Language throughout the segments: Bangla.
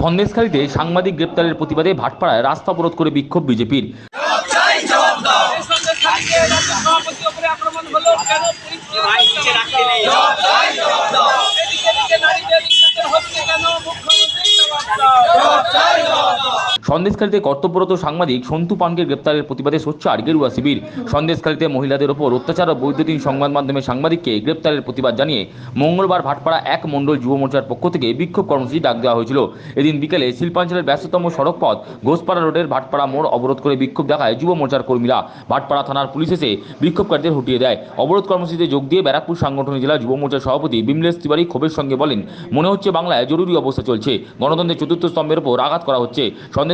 সন্দেশখালীতে সাংবাদিক গ্রেপ্তারের প্রতিবাদে ভাটপাড়ায় রাস্তা অবরোধ করে বিক্ষোভ বিজেপির। আক্রমণ হলো কেন সন্দেশখালীতে কর্তব্যরত সাংবাদিক সন্তু পানকে গ্রেপ্তারের প্রতিবাদে সোচ্চার গেরুয়া শিবির। সন্দেশখালীতে মহিলাদের ওপর অত্যাচার ও বৈদ্যুতিন সংবাদ মাধ্যমে সাংবাদিককে গ্রেপ্তারের প্রতিবাদ জানিয়ে মঙ্গলবার ভাটপাড়া এক মণ্ডল যুব মোর্চার পক্ষ থেকে বিক্ষোভ কর্মসূচি ডাক দেওয়া হয়েছিল। এদিন বিকেলে শিল্পাঞ্চলের ব্যস্ততম সড়ক পথ ঘোষপাড়া রোডের ভাটপাড়া মোড় অবরোধ করে বিক্ষোভ দেখায় যুব মোর্চার কর্মীরা। ভাটপাড়া থানার পুলিশ এসে বিক্ষোভকারীদের হটিয়ে দেয়। অবরোধ কর্মসূচিতে যোগ দিয়ে ব্যারাকপুর সাংগঠনিক জেলা যুব মোর্চার সভাপতি বিমলেশ তিওয়ারি ক্ষোভের সঙ্গে বলেন, মনে হচ্ছে বাংলায় জরুরি অবস্থা চলছে। গণতন্ত্রের চতুর্থ স্তম্ভের ওপর আঘাত করা হচ্ছে।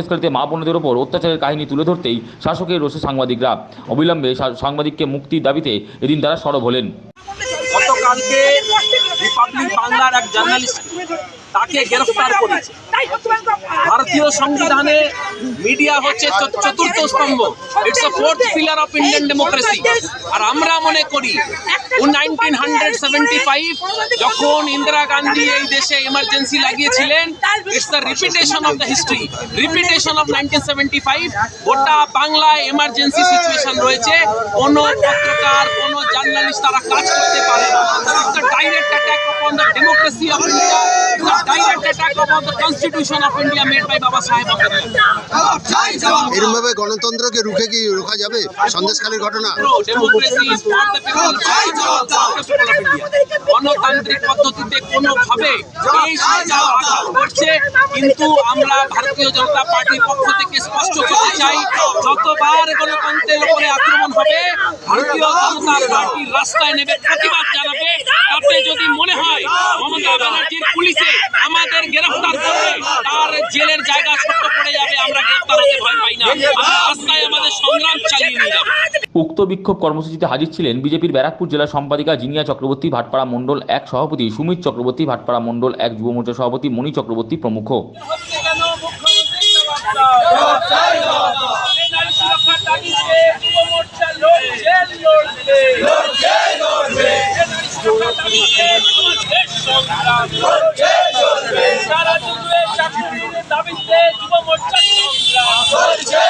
সন্দেশকারীতে মা বোনদের ওপর অত্যাচারের কাহিনী তুলে ধরতেই শাসকের রোষে সাংবাদিকরা। অবিলম্বে সাংবাদিককে মুক্তির দাবিতে এদিন তারা সরব হলেন। গতকালকে রিপাবলিক বাংলার এক জার্নালিস্ট তাকে গ্রেফতার করেছে। ভারতীয় সংবিধানে মিডিয়া হচ্ছে চতুর্থ স্তম্ভ। It's a fourth pillar of Indian democracy আর আমরা মনে করি নাইনটিন হান্ড্রেড ফাইভ যখন ইন্দিরা গান্ধী এই দেশে emergency লাগিয়েছিলেন it's the repetition of the history repetition of nineteen seventy five গোটা বাংলায় এমার্জেন্সি সিচুয়েশন রয়েছে। কোনো পত্রকার, কোনো তারা কাজ করতে পারে না। Direct attack on the democracy of India direct attack on the constitution of India made by Babasaheb Ambedkar এরকম ভাবে গণতন্ত্রকে রুখে কি রোখা যাবে? সন্দেশখালীর ঘটনা. গণতান্ত্রিক পদ্ধতিতে কোনোভাবে করছে। কিন্তু আমরা ভারতীয় জনতা পার্টির পক্ষ থেকে স্পষ্ট করতে চাই যতবার গণতন্ত্রের উপরে আক্রমণ হবে ভারতীয় জনতা পার্টির রাস্তায় নেবে প্রতিবাদ জানাবে। তাতে যদি মনে হয় মমতা ব্যানার্জির পুলিশে আমাদের গ্রেফতার করবে তার জেলের জায়গা উক্ত বিক্ষোভ কর্মসূচিতে হাজির ছিলেন বিজেপির ব্যারাকপুর জেলা সম্পাদিকা জিনিয়া চক্রবর্তী ভাটপাড়া মণ্ডল এক সভাপতি সুমিত চক্রবর্তী ভাটপাড়া মণ্ডল এক যুব মোর্চা সভাপতি মণি চক্রবর্তী প্রমুখ। সারা দুপুরে চাকরি দাবিতে যুব মোর্চা সংগ্রাম।